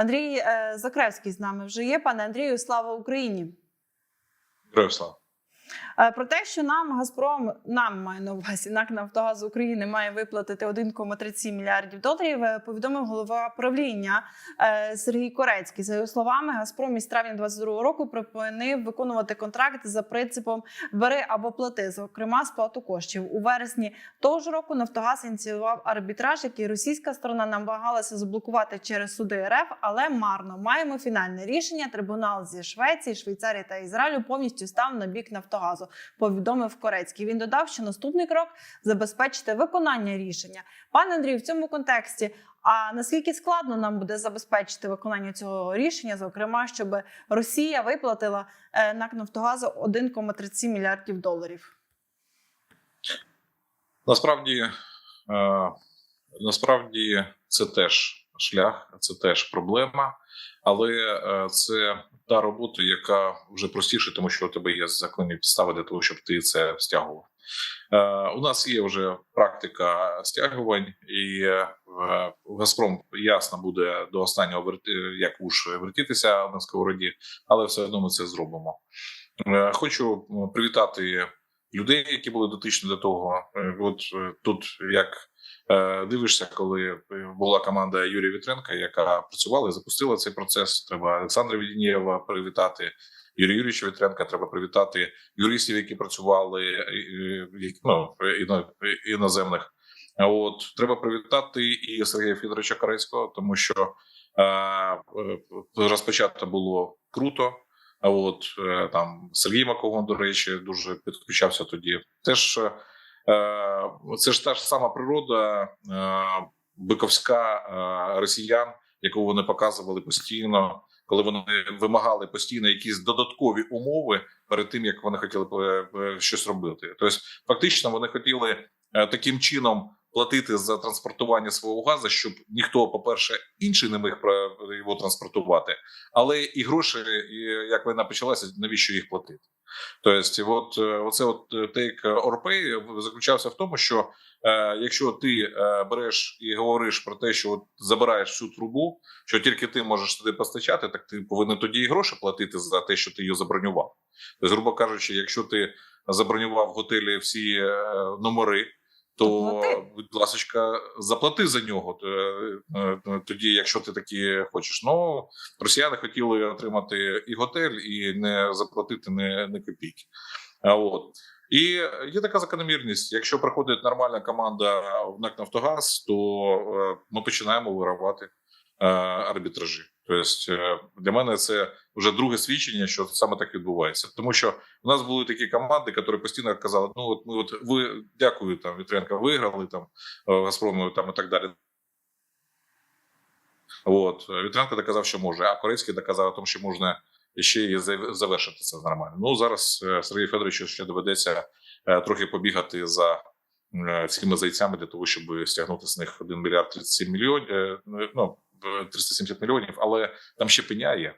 Андрій е, Закревський з нами вже є. Пане Андрію, слава Україні. Героям слава. Е, Про те, що нам Газпром, нам має на увазі НАК Нафтогаз України має виплатити 1,37 мільярдів доларів. е, Повідомив голова правління е, Сергій Корецький. За його словами, Газпром із травня 22 року припинив виконувати контракт за принципом бери або плати, зокрема сплату коштів. У вересні того ж року Нафтогаз ініціював арбітраж, який російська сторона намагалася заблокувати через суди РФ, але марно маємо фінальне рішення. Трибунал зі Швеції, Швейцарії та Ізраїлю повністю став на бік Нафтогазу. Повідомив Корецький. Він додав, що наступний крок забезпечити виконання рішення. Пане Андрію, в цьому контексті. А наскільки складно нам буде забезпечити виконання цього рішення, зокрема, щоб Росія виплатила е, НАК Нафтогазу 1,37 мільярдів доларів? Насправді, е, насправді це теж шлях, це теж проблема, але е, це та робота, яка вже простіше, тому що у тебе є законні підстави для того, щоб ти це стягував. Е, у нас є вже практика стягувань, і е, Газпром ясно буде до останнього як уж вертітися на сковороді, але все одно ми це зробимо. Хочу привітати людей, які були дотичні до того. Е, От е, тут як е, дивишся, коли була команда Юрія Вітренка, яка працювала і запустила цей процес. Треба Олександра Відінієва привітати. Юрія Юрійовича Вітренка треба привітати юристів, які працювали ну, іноземних. От треба привітати і Сергія Федоровича Корецького, тому що е, розпочато було круто. А от е, там Сергій Макогон, до речі, дуже підключався тоді. Теж е, це ж та ж сама природа е, биковська е, росіян, яку вони показували постійно, коли вони вимагали постійно якісь додаткові умови перед тим, як вони хотіли е, е, щось робити. Тобто, фактично, вони хотіли е, таким чином платити за транспортування свого газу, щоб ніхто, по-перше, інший не міг його транспортувати, але і гроші, як війна почалася, навіщо їх платити? Тобто, от е, оце от take or pay заключався в тому, що е, якщо ти е, береш і говориш про те, що от забираєш всю трубу, що тільки ти можеш туди постачати, так ти повинен тоді і гроші платити за те, що ти її забронював. Тобто, грубо кажучи, якщо ти забронював готелі всі е, номери. То плати. будь ласка, заплати за нього. Е, е, Тоді, якщо ти такі хочеш. Ну росіяни хотіли отримати і готель, і не заплатити не, не копійки. А от і є така закономірність. Якщо приходить нормальна команда в НАК Нафтогаз, то е, ми починаємо вигравати е, арбітражі. Тобто е, для мене це вже друге свідчення, що саме так відбувається. Тому що у нас були такі команди, які постійно казали: ну от ми от ви дякую там Вітренка, виграли там е, Газпрому там і так далі. От Вітренко доказав, що може, а Корецький доказав тому, що можна ще і завершити це нормально. Ну зараз е, Сергію Федоровичу ще доведеться е, трохи побігати за е, цими зайцями для того, щоб стягнути з них 1 мільярд 37 мільйонів, е, ну е, 370 мільйонів, але там ще пеня є.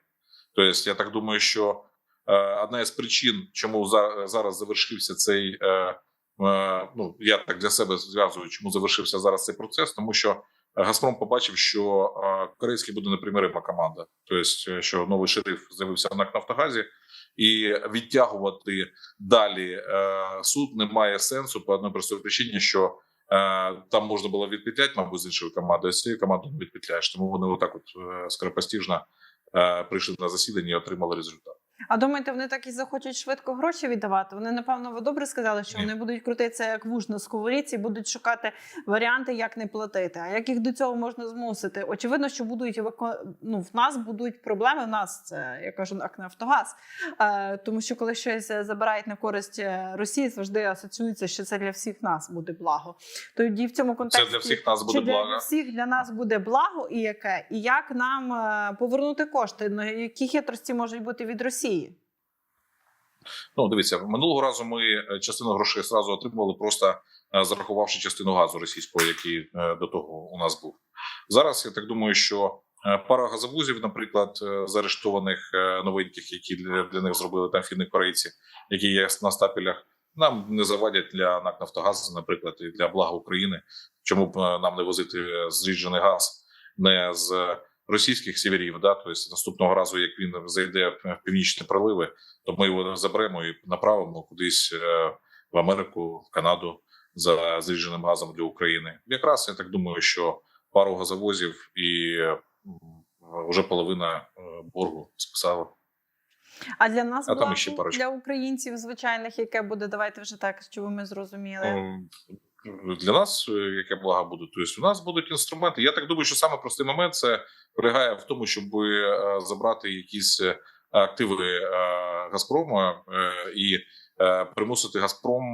Тобто, я так думаю, що е, одна із причин, чому за, зараз завершився цей. Е, е, ну я так для себе зв'язую, чому завершився зараз цей процес, тому що Газпром побачив, що корейський буде непримирима команда, тобто, що новий шериф з'явився на Нафтогазі, і відтягувати далі суд немає сенсу по одній простій причині, що там можна було відпетляти, мабуть, з іншою командою, з цією командою не відпетляєш. Тому вони отак, от е, скоропостіжно е, прийшли на засідання і отримали результат. А думаєте, вони так і захочуть швидко гроші віддавати? Вони напевно ви добре сказали, що Ні. вони будуть крутитися як вуж на сковорідці, будуть шукати варіанти, як не платити. А як їх до цього можна змусити? Очевидно, що будуть ну, в нас будуть проблеми. В нас це я кажу як Нафтогаз. Е, тому що коли щось забирають на користь е, Росії, завжди асоціюється, що це для всіх нас буде благо. Тоді в цьому Це контексті для всіх нас буде чи для благо. всіх для нас буде благо, і яке, і як нам е, повернути кошти? Ну які хитрості можуть бути від Росії? Ну, дивіться, минулого разу ми е, частину грошей зразу отримували, просто е, зарахувавши частину газу російського, який е, до того у нас був. Зараз я так думаю, що пара газовузів, наприклад, заарештованих новеньких, які для, для них зробили там фіни корейці, які є на стапелях, нам не завадять для НАК Нафтогазу, наприклад, і для блага України. Чому б нам не возити зріджений газ не з російських сіверів. Да, тобто наступного разу, як він зайде в північні проливи, то ми його заберемо і направимо кудись е, в Америку, в Канаду за зрідженим газом для України. Якраз я так думаю, що пару газовозів і вже половина е, боргу списала. А для нас А там парочка. для українців звичайних, яке буде, давайте вже так, щоб ми зрозуміли. Ну, Для нас е, яке благо буде? Тобто, у нас будуть інструменти. Я так думаю, що саме простий момент це полягає в тому, щоб е, забрати якісь е, активи Газпрому і примусити Газпром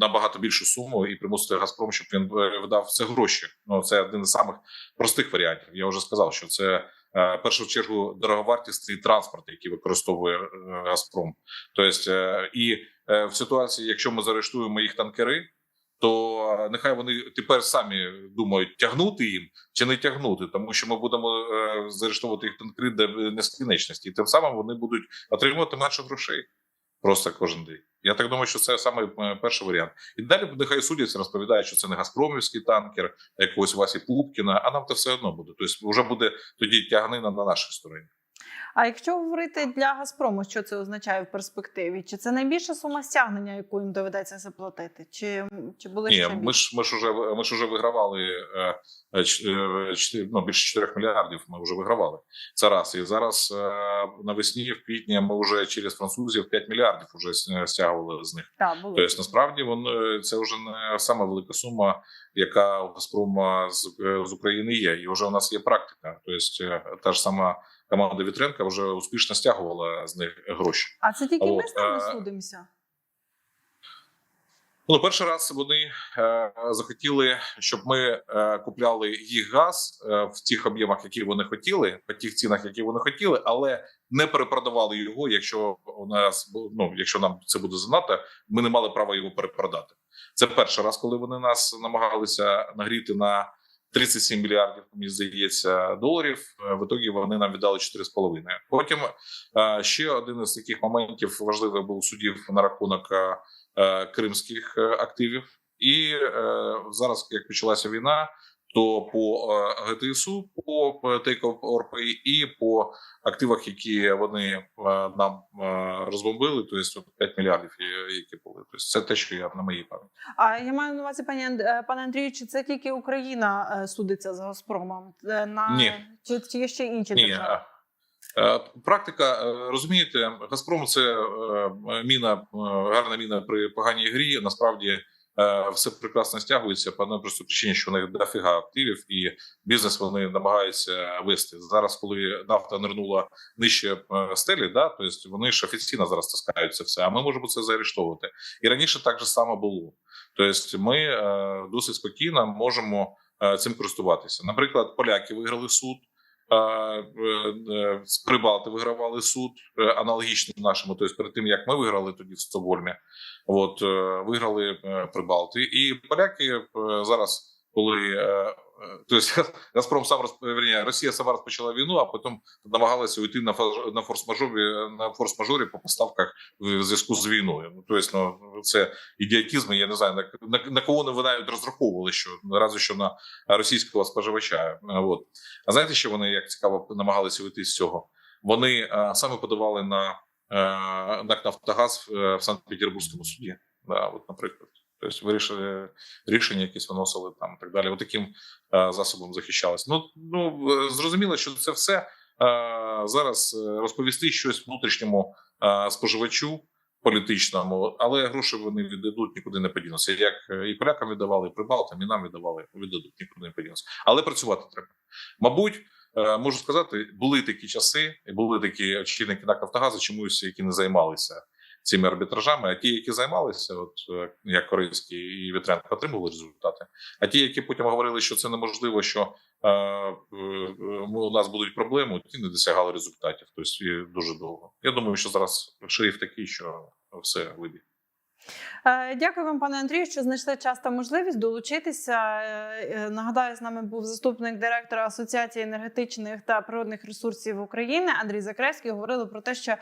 на багато більшу суму, і примусити Газпром, щоб він видав це гроші. Ну це один із самих простих варіантів. Я вже сказав, що це в першу чергу дороговартісний транспорт, який використовує Газпром. Тобто, і в ситуації, якщо ми заарештуємо їх танкери то е, нехай вони тепер самі думають, тягнути їм чи не тягнути, тому що ми будемо е, заарештовувати їх танкри до нескінченності, і тим самим вони будуть отримувати менше грошей просто кожен день. Я так думаю, що це саме е, перший варіант. І далі нехай судяться, розповідають, що це не Газпромівський танкер, якогось Васі Пупкіна, а нам це все одно буде. Тобто вже буде тоді тяганина на нашій стороні. А якщо говорити для Газпрому, що це означає в перспективі? Чи це найбільша сума стягнення, яку їм доведеться заплатити? Чи, чи були Ні, ще ми ж ми ж уже ми ж уже вигравали е, е, е, ну, більше 4 мільярдів. Ми вже вигравали. Це раз. І зараз навесні, в квітні, ми вже через французів 5 мільярдів вже стягували з них. Так, були. Тобто, насправді воно це вже не сама велика сума, яка у Газпрома з, е, з України є. І вже у нас є практика. Тобто, е, та ж сама команда Вітренка вже успішно стягувала з них гроші. А це тільки ми От, з нами е, судимося? Ну, перший раз вони е, захотіли, щоб ми е, купляли їх газ е, в тих об'ємах, які вони хотіли, по тих цінах, які вони хотіли, але не перепродавали його. Якщо у нас ну, якщо нам це буде занадто, ми не мали права його перепродати. Це перший раз, коли вони нас намагалися нагріти на 37 мільярдів, мені здається, доларів. Е, В ітогі вони нам віддали 4,5. Потім е, ще один із таких моментів важливий був судів на рахунок. Е, кримських е, активів. І е, зараз, як почалася війна, то по ГТСУ, по or і по активах, які вони нам розбомбили, тобто 5 мільярдів, які були. Тобто це те, що я на моїй пам'яті. А я маю на увазі, пані пане Андрію, чи це тільки Україна судиться з Газпромом? На... Ні. Чи, чи є ще інші Ні, держави? Практика, е, розумієте, Газпром це е, міна, е, гарна міна при поганій грі. Насправді е, все прекрасно стягується по одній простій причині, що у них дофіга активів і бізнес вони намагаються вести. Зараз, коли нафта нирнула нижче е, стелі, да, то тобто вони ж офіційно зараз таскають це все, а ми можемо це заарештовувати. І раніше так же само було. Тобто, ми е, досить спокійно можемо е, цим користуватися. Наприклад, поляки виграли суд. Е, е, з Прибалти вигравали суд е, аналогічно нашому. Тобто, перед тим як ми виграли тоді в Стокгольмі, от виграли Прибалти, і поляки зараз, коли е, е, тобто Газпром сам вірні, Росія сама розпочала війну, а потім намагалася уйти на на форс-мажорі на форс-мажорі по поставках в зв'язку з війною. Ну тобто, ну це ідіотізм. Я не знаю на, на, на кого вони навіть розраховували, що разве що на російського споживача. От. А знаєте, що вони як цікаво намагалися вийти з цього? Вони е, саме подавали на е, НАК Нафтогаз е, в Санкт-Петербурзькому суді. Да, от, наприклад. Тобто вирішили рішення, якісь виносили там і так далі. От таким е, засобом захищалися. Ну ну е, зрозуміло, що це все е, зараз розповісти щось внутрішньому е, споживачу. Політичному, але гроші вони віддадуть, нікуди не подінуться. Як е, і полякам віддавали, і прибалтам, і нам віддавали, віддадуть, нікуди не подінуться. Але працювати треба. Мабуть, е, можу сказати, були такі часи, і були такі очільники НАК Нафтогазу, чомусь, які не займалися цими арбітражами. А ті, які займалися, от е, як Корейський і Вітренко, отримували результати. А ті, які потім говорили, що це неможливо, що е, е, у нас будуть проблеми, ті не досягали результатів. Тобто дуже довго. Я думаю, що зараз шрифт такий, що все вибіг. Е, Дякую вам, пане Андрію, що знайшли час та можливість долучитися. Е, Нагадаю, з нами був заступник директора Асоціації енергетичних та природних ресурсів України Андрій Закревський. Говорили про те, що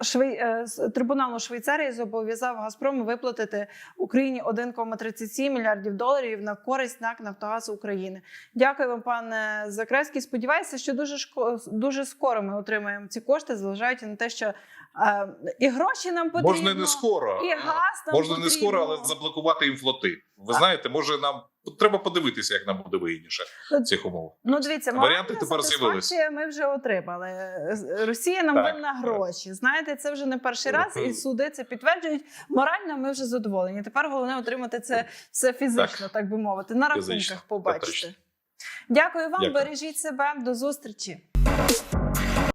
Швей... е, трибунал у Швейцарії зобов'язав Газпром виплатити Україні 1,37 мільярдів доларів на користь НАК Нафтогаз України. Дякую вам, пане Закревський. Сподіваюся, що дуже шко... дуже скоро ми отримаємо ці кошти, зважаючи на те, що е, і гроші нам потрібно, Можна не скоро. і газ нам Можна не скоро, але заблокувати їм флоти. Ви знаєте, може нам треба подивитися, як нам буде вигідніше в цих умовах. Ну, дивіться, Варіанти тепер сатисфакція Ми вже отримали. Росія нам Так, винна гроші. Знаєте, це вже не перший раз, і суди це підтверджують. Морально ми вже задоволені. Тепер головне отримати це все фізично, так, би мовити. На рахунках побачити. Дякую вам, Дякую. бережіть себе. До зустрічі.